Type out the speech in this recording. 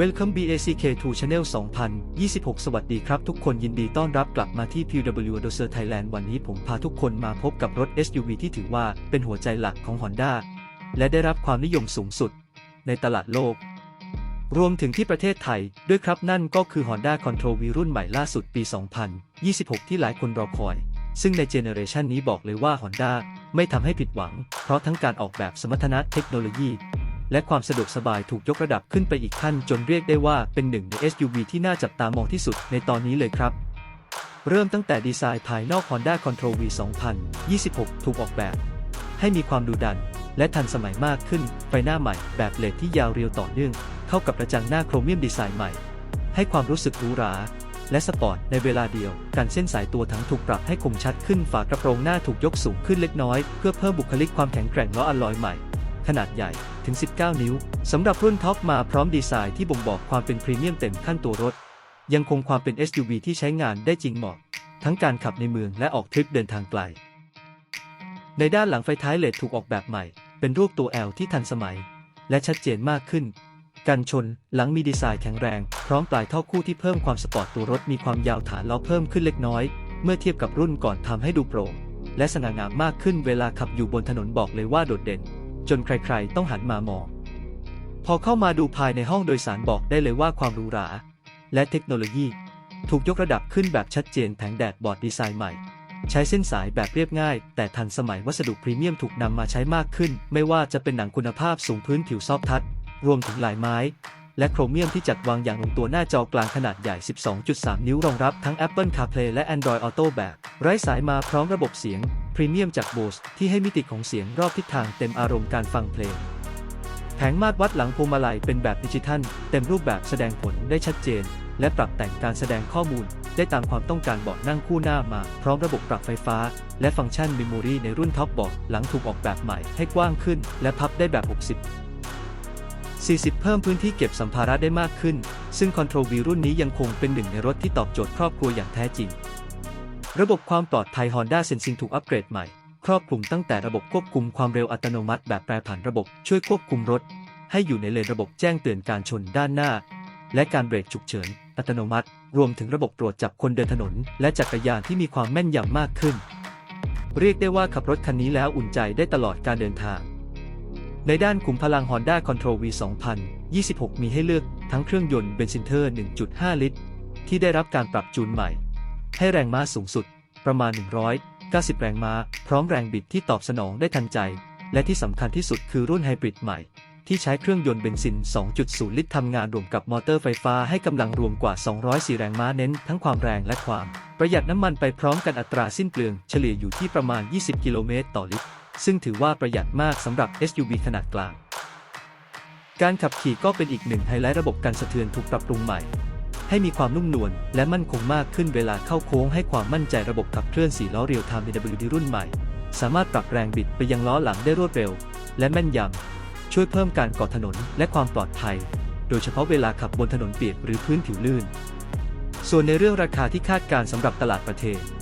Welcome BACK to Channel 2026 สวัสดีครับ ทุกคนยินดีต้อนรับกลับมาที่ PW d o s e r Thailand วันนี้ผมพาทุกคนมาพบกับรถ SUV ที่ถือว่าเป็นหัวใจหลักของ Honda และได้รับความนิยมสูงสุด ในตลาดโลก รวมถึงที่ประเทศไทยด้วยครับนั่นก็คือ Honda Control V รุ่นใหม่ล่าสุดปี 2026 ที่หลายคนรอคอย ซึ่งในเจเนอเรชันนี้บอกเลยว่า Honda ไม่ทำให้ผิดหวัง เพราะทั้งการออกแบบสมรรถนะเทคโนโลยี และความสะดวกสบายถูกยกระดับขึ้นไปอีกขั้นจนเรียกได้ว่าเป็นหนึ่งใน SUV ที่น่าจับตามองที่สุดในตอนนี้เลยครับเริ่มตั้งแต่ดีไซน์ภายนอก Honda Control V 2026 ถูกออกแบบ ให้มีความดูดัน และทันสมัยมากขึ้น ไฟหน้าใหม่แบบเลดที่ยาวเรียวต่อเนื่อง เข้ากับกระจังหน้าโครเมียมดีไซน์ใหม่ ให้ความรู้สึกหรูหรา และสปอร์ตในเวลาเดียวการเส้นสายตัวถังถูกปรับให้คมชัดขึ้นฝากระโปรงหน้าถูกยกสูงขึ้นเล็กน้อย เพื่อเพิ่มบุคลิกความแข็งแกร่งล้ออัลลอยใหม่ ขนาดใหญ่ึง19 นิ้ว สำหรับรุ่นท็อปมาพร้อมดีไซน์ที่บ่งบอกความเป็นพรีเมียมเต็มขั้นตัวรถ ยังคงความเป็น SUV ที่ใช้งานได้จริงเหมาะ ทั้งการขับในเมืองและออกทริปเดินทางไกล ในด้านหลังไฟท้ายเลดถูกออกแบบใหม่ เป็นรูปตัว L ที่ทันสมัย และชัดเจนมากขึ้น กันชนหลังมีดีไซน์แข็งแรง พร้อมปลายท่อคู่ที่เพิ่มความสปอร์ตตัวรถมีความยาวฐานล้อเพิ่มขึ้นเล็กน้อย เมื่อเทียบกับรุ่นก่อนทำให้ดูโปร่งและสง่างามมากขึ้นเวลาขับอยู่บนถนนบอกเลยว่าโดดเด่น จนใครๆ ต้องหันมามอง พอเข้ามาดูภายในห้องโดยสารบอกได้เลยว่าความหรูหรา และเทคโนโลยี ถูกยกระดับขึ้นแบบชัดเจนแผงแดดบอร์ดดีไซน์ใหม่ ใช้เส้นสายแบบเรียบง่าย แต่ทันสมัยวัสดุพรีเมียมถูกนำมาใช้มากขึ้น ไม่ว่าจะเป็นหนังคุณภาพสูงพื้นผิวซอฟทัชรวมถึงลายไม้ และโครเมียมที่จัดวางอย่างลงตัวหน้าจอกลางขนาดใหญ่ 12.3 นิ้วรองรับทั้ง Apple CarPlay และ Android Auto แบบ ไร้สายมาพร้อมระบบเสียง พรีเมียมจาก Bose ที่ให้มิติของเสียงรอบทิศทางเต็มอารมณ์การฟังเพลง แผงมาตรวัดหลังพวงมาลัยเป็นแบบดิจิทัล เต็มรูปแบบแสดงผลได้ชัดเจน และปรับแต่งการแสดงข้อมูล ได้ตามความต้องการเบาะนั่งคู่หน้ามา พร้อมระบบปรับไฟฟ้า และฟังก์ชันมมโมรีในรุ่นท็อปเบาะหลังถูกออกแบบใหม่ให้กว้างขึ้น และพับได้แบบ 60 40 เพิ่มพื้นที่เก็บสัมภาระได้มากขึ้น ซึ่ง Control V รุ่นนี้ยังคงเป็นหนึ่งในรถที่ตอบโจทย์ครอบครัวอย่างแท้จริง ระบบความปลอดภัย Honda Sensing ถูกอัปเกรดใหม่ ครอบคลุมตั้งแต่ระบบควบคุมความเร็วอัตโนมัติแบบแปรผันระบบช่วยควบคุมรถ ให้อยู่ในเลนระบบแจ้งเตือนการชนด้านหน้า และการเบรกฉุกเฉิน อัตโนมัติ รวมถึงระบบตรวจจับคนเดินถนน และจักรยานที่มีความแม่นยำมากขึ้น เรียกได้ว่าขับรถคันนี้แล้วอุ่นใจได้ตลอดการเดินทาง ในด้านขุมพลัง Honda Control V 2026 มีให้เลือกทั้งเครื่องยนต์เบนซินเทอร์ 1.5 ลิตร ที่ได้รับการปรับจูนใหม่ ให้แรงม้าสูงสุด ประมาณ 190 แรงม้า พร้อมแรงบิดที่ตอบสนองได้ทันใจ และที่สำคัญที่สุดคือรุ่นไฮบริดใหม่ ที่ใช้เครื่องยนต์เบนซิน 2.0 ลิตรทำงานรวมกับมอเตอร์ไฟฟ้าให้กำลังรวมกว่า 204 แรงม้าเน้น ทั้งความแรงและความ ประหยัดน้ำมันไปพร้อมกันอัตราสิ้นเปลืองเฉลี่ยอยู่ที่ประมาณ 20 กิโลเมตรต่อลิตร ซึ่งถือว่าประหยัดมากสำหรับ SUV ขนาดกลางการขับขี่ก็เป็นอีกหนึ่งไฮไลท์ระบบการสะเทือนถูกปรับปรุงใหม่ ให้มีความนุ่มนวลและมั่นคงมากขึ้นเวลาเข้าโค้งให้ความมั่นใจระบบขับเคลื่อน4ล้อเรียวไทม์ DWD รุ่นใหม่ สามารถปรับแรงบิดไปยังล้อหลังได้รวดเร็ว และแม่นยำ ช่วยเพิ่มการเกาะถนนและความปลอดภัย โดยเฉพาะเวลาขับบนถนนเปียกหรือพื้นผิวลื่น ส่วนในเรื่องราคาที่คาดการสำหรับตลาดประเทศ